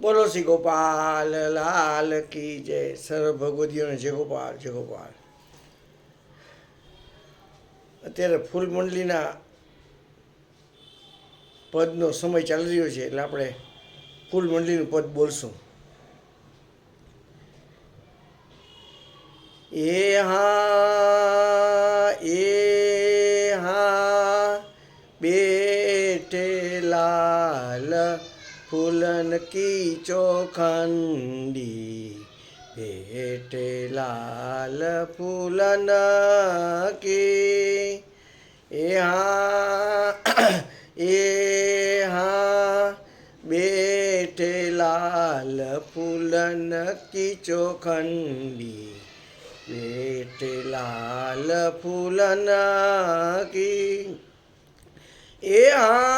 બોલો શ્રી ગોપાલ, લાલ કી જય. સર્વ ભગવતીઓને જય ગોપાલ જય ગોપાલ. અત્યારે ફૂલ મંડલીના પદનો સમય ચાલી રહ્યો છે, એટલે આપણે ફૂલ મંડલીનું પદ બોલશું. એ હા એ હા, બેઠે લાલ ફૂલન કી ચોખંડી બેઠે લાલ ફૂલન કી એ હા એ હા, બેઠે લાલ ફૂલન કી ચોખંડી બેઠે લાલ ફૂલન કી એ હા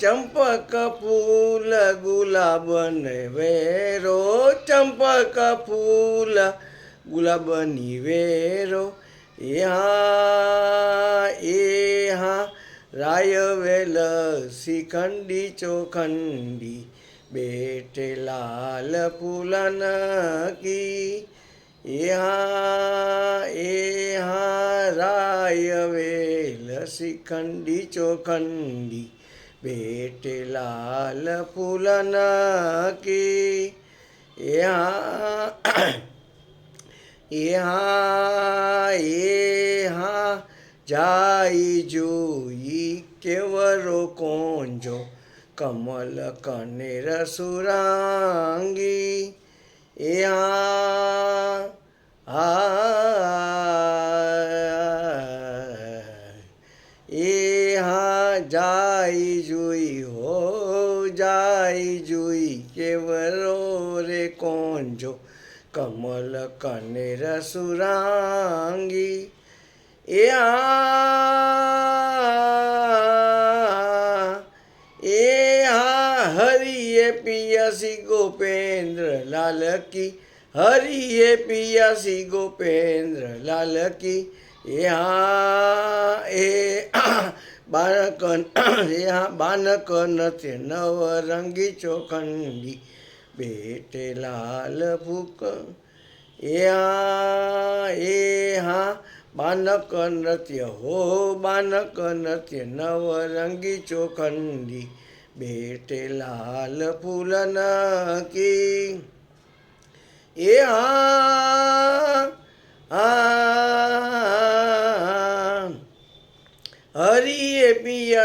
ચંપક ફૂલ ગુલાબને વેરો, ચંપક ફૂલ ગુલાબની વેરો. એ હા એ હા રાય વેલ શિખંડી, ચોખંડી, બેટે લાલ ફૂલન કી. એ હા એ હા રાય વેલ શિખંડી, ચોખંડી બેટે લાલ ફૂલન કી. એ હા એ હા એ હા જાય જોઈ કેવરો કોંજો, કમલ કનેર સુરાંગી. જાય જોઈ હો જાય જોઈ કેવરો રે કોંજો કમલ કનેર સુરાંગી એ આ એ હા હરિએ પિયાસી ગોપેન્દ્ર લાલકી હરિએ પિયાસી ગોપેન્દ્ર લાલકી એ હા એ હા બાનક નથી નવરંગી ચોખંડી બેટે લાલ ભૂક. એ હા એ હા બાનક નૃત્ય હો બાનક નૃત્ય નવરંગી ચોખંડી બેટે લાલ ફૂલન કી. એ હા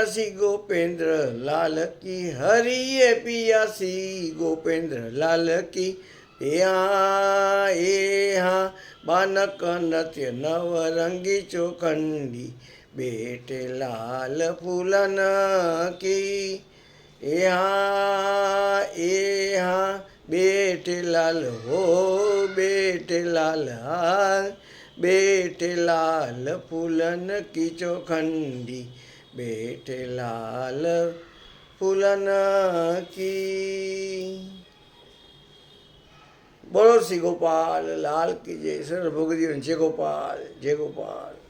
પિયાસી ગોપેન્દ્ર લાલ કી, હરિએ પિયાસી ગોપેન્દ્ર લાલ કી હા એ હા, બાનક નત્ય નવરંગી ચોખંડી બેટે લાલ ફૂલન કી, એ હા એ હા બેટે લાલ હો બેટે લાલ હા બેટે લાલ ફૂલન કી ચોખંડી બેટે લાલ ફૂલન કી. બોલો શ્રી ગોપાલ, લાલ કી જય. સર ભગવતીઓ જય ગોપાલ જય ગોપાલ.